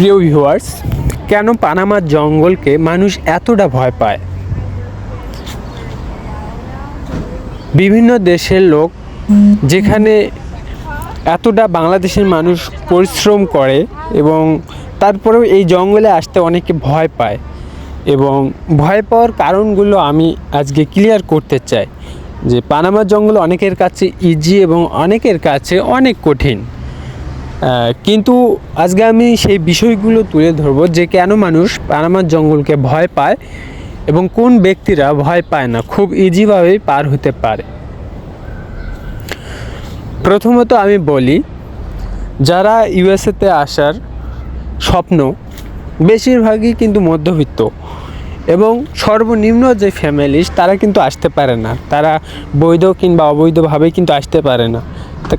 প্রিয় ভিউয়ার্স কেন পানামার জঙ্গলকে মানুষ এতটা ভয় পায়? বিভিন্ন দেশের লোক যেখানে এতটা বাংলাদেশের মানুষ পরিশ্রম করে এবং তারপরেও এই জঙ্গলে আসতে অনেকে ভয় পায় এবং ভয় পাওয়ার কারণগুলো আমি আজকে ক্লিয়ার করতে চাই যে পানামার জঙ্গল অনেকের কাছে ইজি এবং অনেকের কাছে অনেক কঠিন। কিন্তু আজকে আমি সেই বিষয়গুলো তুলে ধরবো যে কেন মানুষ পানামার জঙ্গলকে ভয় পায় এবং কোন ব্যক্তিরা ভয় পায় না, খুব ইজিভাবেই পার হতে পারে। প্রথমত আমি বলি, যারা ইউএসএতে আসার স্বপ্ন বেশিরভাগই কিন্তু মধ্যবিত্ত এবং সর্বনিম্ন যে ফ্যামিলিস তারা কিন্তু আসতে পারে না। তারা বৈধ কিংবা অবৈধভাবে কিন্তু আসতে পারে না।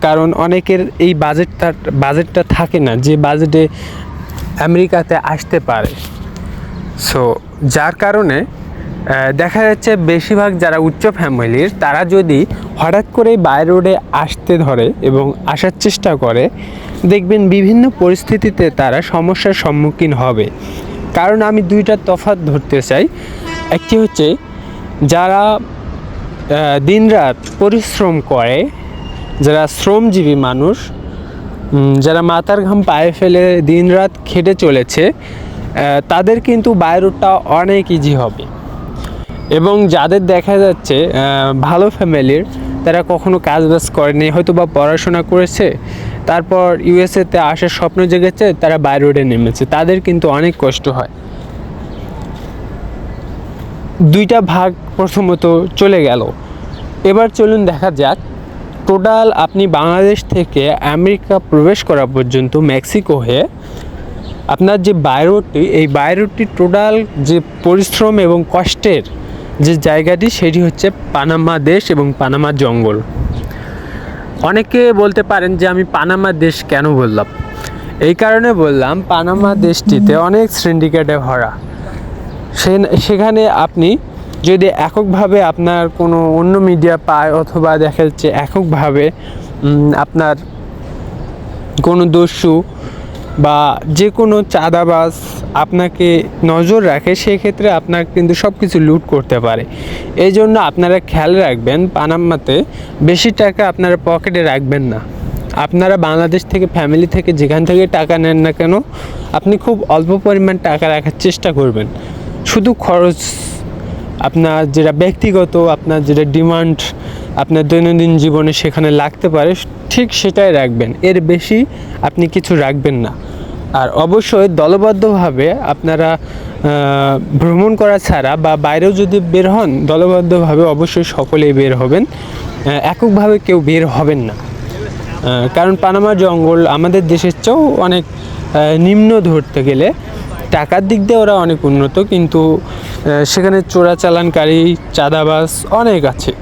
কারণ অনেকের এই বাজেটটা বাজেটটা থাকে না, যে বাজেটে আমেরিকাতে আসতে পারে। সো যার কারণে দেখা যাচ্ছে বেশিরভাগ যারা উচ্চ ফ্যামিলির তারা যদি হঠাৎ করে বাই রোডে আসতে ধরে এবং আসার চেষ্টা করে, দেখবেন বিভিন্ন পরিস্থিতিতে তারা সমস্যার সম্মুখীন হবে। কারণ আমি দুইটা তফাৎ ধরতে চাই। একটি হচ্ছে, যারা দিনরাত পরিশ্রম করে যারা শ্রমজীবী মানুষ যারা মাথার ঘাম পায়ে ফেলে দিনরাত খেটে চলেছে তাদের কিন্তু বায়রোডটা অনেক ইজি হবে। এবং যাদের দেখা যাচ্ছে ভালো ফ্যামিলির, তারা কখনো কাজ বাজ করেনি হয়তো বা পড়াশোনা করেছে, তারপর ইউএসএতে আসার স্বপ্ন জেগেছে, তারা বাই রোডে নেমেছে, তাদের কিন্তু অনেক কষ্ট হয়। দুইটা ভাগ প্রথমত চলে গেল। এবার চলুন দেখা যাক টোটাল আপনি বাংলাদেশ থেকে আমেরিকা প্রবেশ করা পর্যন্ত মেক্সিকো হয়ে আপনার যে বায়রোডটি এই বায়রোডটি টোটাল যে পরিশ্রম এবং কষ্টের যে জায়গাটি, সেটি হচ্ছে পানামা দেশ এবং পানামা জঙ্গল। অনেকে বলতে পারেন যে আমি পানামা দেশ কেন বললাম? এই কারণে বললাম, পানামা দেশটিতে অনেক সিন্ডিকেটে ভরা। সেখানে আপনি যদি এককভাবে আপনার কোনো অন্য মিডিয়া পায় অথবা দেখা যাচ্ছে এককভাবে আপনার কোনো দস্যু বা যে কোনো চাঁদাবাজ আপনাকে নজর রাখে, সেক্ষেত্রে আপনার কিন্তু সব কিছু লুট করতে পারে। এই জন্য আপনারা খেয়াল রাখবেন পানাম্মাতে বেশি টাকা আপনারা পকেটে রাখবেন না। আপনারা বাংলাদেশ থেকে ফ্যামিলি থেকে যেখান থেকে টাকা নেন না কেন, আপনি খুব অল্প পরিমাণ টাকা রাখার চেষ্টা করবেন। শুধু খরচ আপনার যেটা ব্যক্তিগত, আপনার যেটা ডিমান্ড আপনার দৈনন্দিন জীবনে সেখানে লাগতে পারে, ঠিক সেটাই রাখবেন। এর বেশি আপনি কিছু রাখবেন না। আর অবশ্যই দলবদ্ধভাবে আপনারা ভ্রমণ করা ছাড়া বা বাইরেও যদি বের হন, দলবদ্ধভাবে অবশ্যই সকলেই বের হবেন। এককভাবে কেউ বের হবেন না। কারণ পানামা জঙ্গল আমাদের দেশের চেয়েও অনেক নিম্ন ধরতে গেলে টাকার দিক দিয়ে ওরা অনেক উন্নত, কিন্তু সেখানে চোরাচালানকারী চাঁদাবাস অনেক আছে।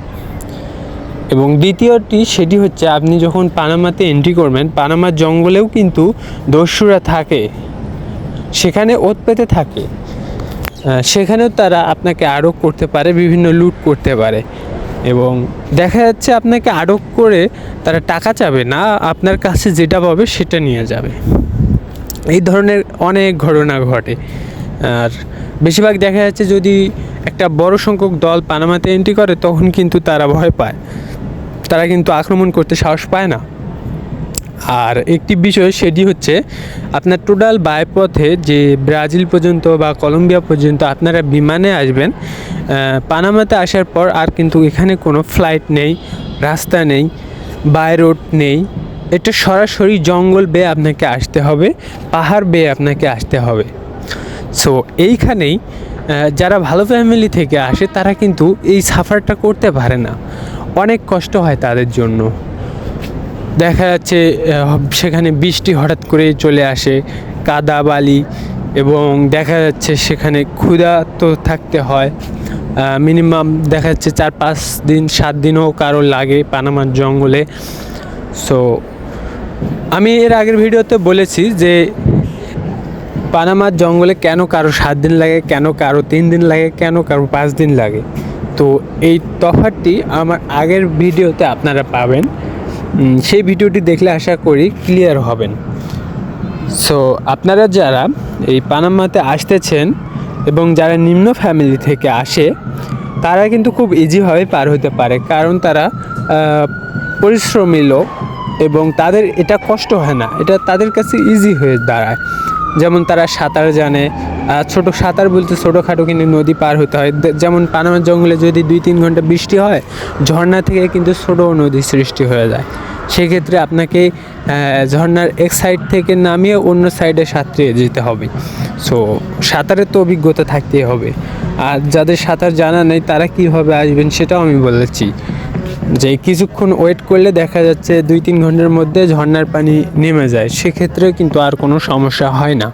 এবং দ্বিতীয়টি, সেটি হচ্ছে আপনি যখন পানামাতে এন্ট্রি করবেন পানামার জঙ্গলেও কিন্তু দস্যুরা থাকে। সেখানে ওত পেতে থাকে। সেখানেও তারা আপনাকে আটক করতে পারে, বিভিন্ন লুট করতে পারে। এবং দেখা যাচ্ছে আপনাকে আটক করে তারা টাকা চাবে না, আপনার কাছে যেটা পাবে সেটা নিয়ে যাবে। এই ধরনের অনেক ঘটনা ঘটে। আর বেশিরভাগ দেখা যাচ্ছে যদি একটা বড় সংখ্যক দল পানামাতে এন্ট্রি করে, তখন কিন্তু তারা ভয় পায়। তারা কিন্তু আক্রমণ করতে সাহস পায় না। আর একটি বিষয় সেটি হচ্ছে, আপনার টোটাল বায়পথে যে ব্রাজিল পর্যন্ত বা কলম্বিয়া পর্যন্ত আপনারা বিমানে আসবেন পানামাতে আসার পর আর কিন্তু এখানে কোনো ফ্লাইট নেই, রাস্তা নেই বাই রোড নেই। এটা সরাসরি জঙ্গল বেয়ে আপনাকে আসতে হবে, পাহাড় বেয়ে আপনাকে আসতে হবে। সো এইখানেই যারা ভালো ফ্যামিলি থেকে আসে, তারা কিন্তু এই সাফারটা করতে পারে না। অনেক কষ্ট হয় তাদের জন্য। দেখা যাচ্ছে সেখানে বৃষ্টি হঠাৎ করে চলে আসে, কাদা, বালি, এবং দেখা যাচ্ছে সেখানে ক্ষুধা তো থাকতে হয়। মিনিমাম দেখা যাচ্ছে চার পাঁচ দিন, সাত দিনও কারও লাগে পানামার জঙ্গলে। সো আমি এর আগের ভিডিওতে বলেছি যে পানামার জঙ্গলে কেন কারও সাত দিন লাগে, কেন কারও তিন দিন লাগে, কেন কারও পাঁচ দিন লাগে? তো এই তফাৎটি আমার আগের ভিডিওতে আপনারা পাবেন। সেই ভিডিওটি দেখলে আশা করি ক্লিয়ার হবেন। সো আপনারা যারা এই পানামাতে আসতেছেন এবং যারা নিম্ন ফ্যামিলি থেকে আসে, তারা কিন্তু খুব ইজিভাবে পার হতে পারে। কারণ তারা পরিশ্রমী লোক এবং তাদের এটা কষ্ট হয় না। এটা তাদের কাছে ইজি হয়ে দাঁড়ায়। যেমন তারা সাঁতার জানে ছোট সাঁতার বলতে ছোটোখাটো কিন্তু নদী পার হতে হয়। যেমন পানামার জঙ্গলে যদি দুই তিন ঘণ্টা বৃষ্টি হয় ঝর্ণা থেকে কিন্তু ছোটো নদী সৃষ্টি হয়ে যায়। সেক্ষেত্রে আপনাকে আহ, ঝর্ণার এক সাইড থেকে নামিয়ে অন্য সাইডে সাঁতরিয়ে যেতে হবে। সো সাঁতারের তো অভিজ্ঞতা থাকতেই হবে। আর যাদের সাঁতার জানা নেই তারা কীভাবে আসবেন সেটাও আমি বলেছি। যে কিছুক্ষণ ওয়েট করলে দেখা যাচ্ছে দুই তিন ঘণ্টার মধ্যে ঝর্নার পানি নেমে যায়। সেক্ষেত্রে কিন্তু আর কোনো সমস্যা হয় না।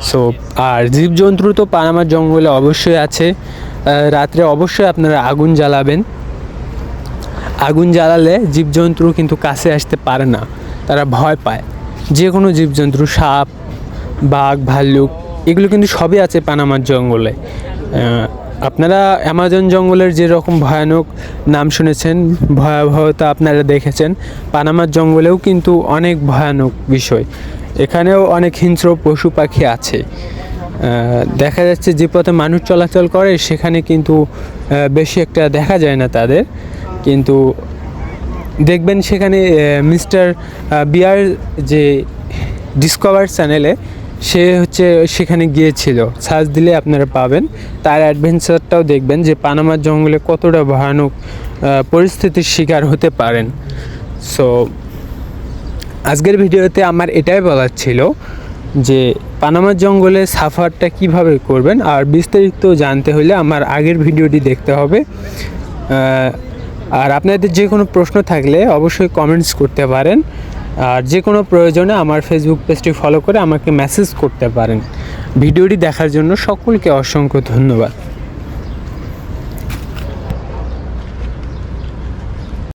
সো আর জীবজন্তু তো পানামার জঙ্গলে অবশ্যই আছে। রাত্রে অবশ্যই আপনারা আগুন জ্বালাবেন। আগুন জ্বালালে জীবজন্তু কিন্তু কাছে আসতে পারে না। তারা ভয় পায়। যে কোনো জীবজন্তু, সাপ, বাঘ, ভাল্লুক, এগুলো কিন্তু সবই আছে পানামার জঙ্গলে। আপনারা অ্যামাজন জঙ্গলের যেরকম ভয়ানক নাম শুনেছেন, ভয়াবহতা আপনারা দেখেছেন পানামার জঙ্গলেও কিন্তু অনেক ভয়ানক বিষয়। এখানেও অনেক হিংস্র পশু পাখি আছে। দেখা যাচ্ছে যে পথে মানুষ চলাচল করে, সেখানে কিন্তু বেশি একটা দেখা যায় না তাদের। কিন্তু দেখবেন সেখানে মিস্টার বিয়ার যে ডিসকভার চ্যানেলে সে হচ্ছে সেখানে গিয়েছিল। সার্চ দিলে আপনারা পাবেন। তার অ্যাডভেঞ্চারটাও দেখবেন যে পানামার জঙ্গলে কতটা ভয়ানক পরিস্থিতির শিকার হতে পারেন। সো আজকের ভিডিওতে আমার এটাই বলার ছিল যে পানামার জঙ্গলে সাফারটা কীভাবে করবেন আর বিস্তারিত জানতে হলে আমার আগের ভিডিওটি দেখতে হবে। আর আপনাদের যে কোনো প্রশ্ন থাকলে অবশ্যই কমেন্টস করতে পারেন। আর যে কোনো প্রয়োজনে আমার ফেসবুক পেজটি ফলো করে আমাকে মেসেজ করতে পারেন। ভিডিওটি দেখার জন্য সকলকে অসংখ্য ধন্যবাদ।